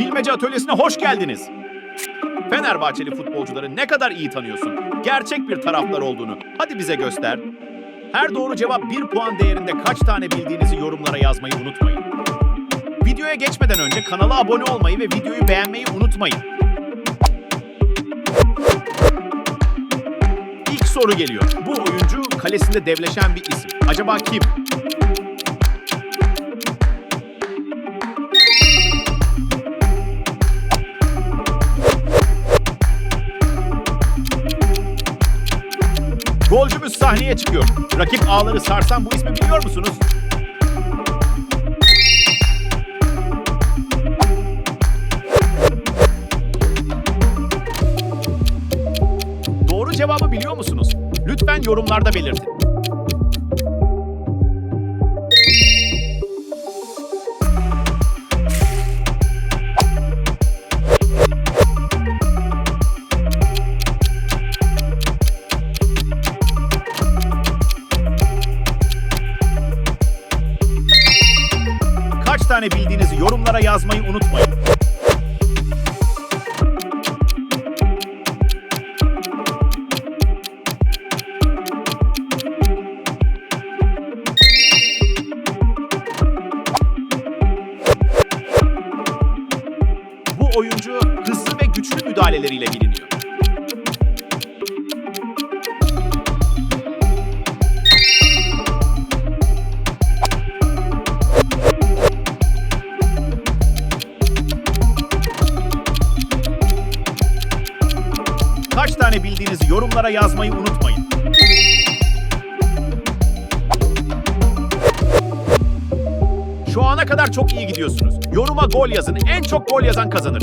Bilmece atölyesine hoş geldiniz. Fenerbahçeli futbolcuları ne kadar iyi tanıyorsun? Gerçek bir taraftar olduğunu. Hadi bize göster. Her doğru cevap bir puan değerinde kaç tane bildiğinizi yorumlara yazmayı unutmayın. Videoya geçmeden önce kanala abone olmayı ve videoyu beğenmeyi unutmayın. İlk soru geliyor. Bu oyuncu kalesinde devleşen bir isim. Acaba kim? Golcümüz sahneye çıkıyor. Rakip ağları sarsan bu ismi biliyor musunuz? Doğru cevabı biliyor musunuz? Lütfen yorumlarda belirtin. Tane bildiğinizi yorumlara yazmayı unutmayın. Bu oyuncu hızlı ve güçlü müdahaleleriyle biliniyor. Kaç tane bildiğinizi yorumlara yazmayı unutmayın. Şu ana kadar çok iyi gidiyorsunuz. Yoruma gol yazın. En çok gol yazan kazanır.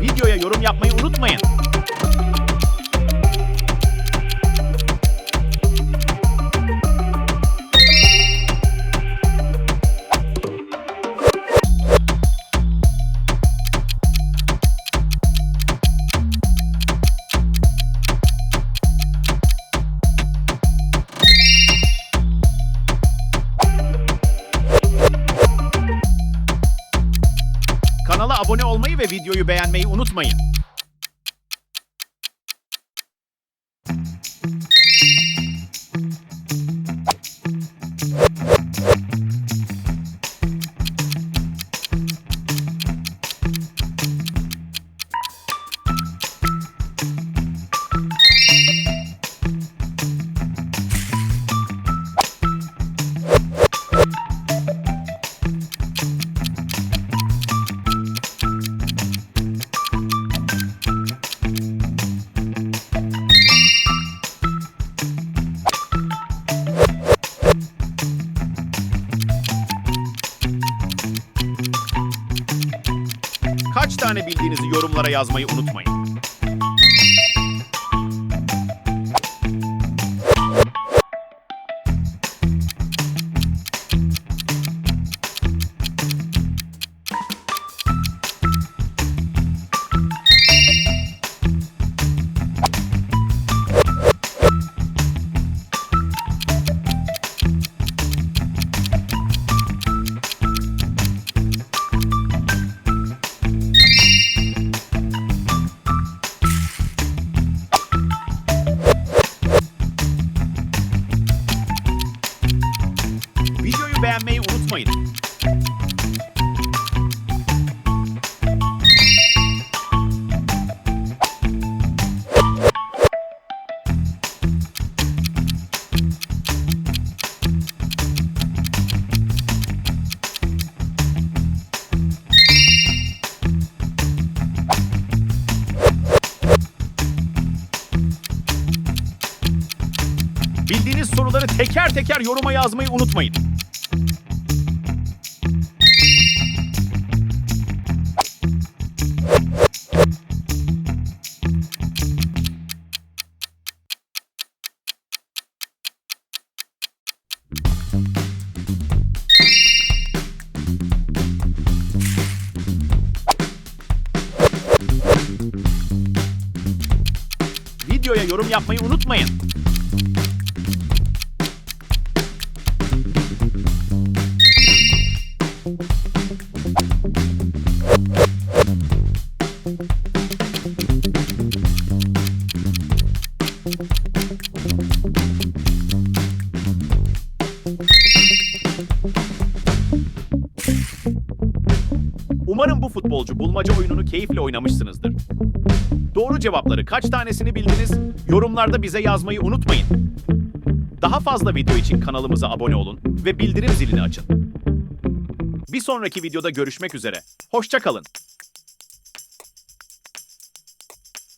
Videoya yorum yapmayı unutmayın. Olmayı ve videoyu beğenmeyi unutmayın. Kaç tane bildiğinizi yorumlara yazmayı unutmayın. Bildiğiniz soruları teker teker yoruma yazmayı unutmayın. Yorum yapmayı unutmayın. Umarım bu futbolcu bulmaca oyununu keyifle oynamışsınızdır. Doğru cevapları kaç tanesini bildiniz? Yorumlarda bize yazmayı unutmayın. Daha fazla video için kanalımıza abone olun ve bildirim zilini açın. Bir sonraki videoda görüşmek üzere. Hoşça kalın.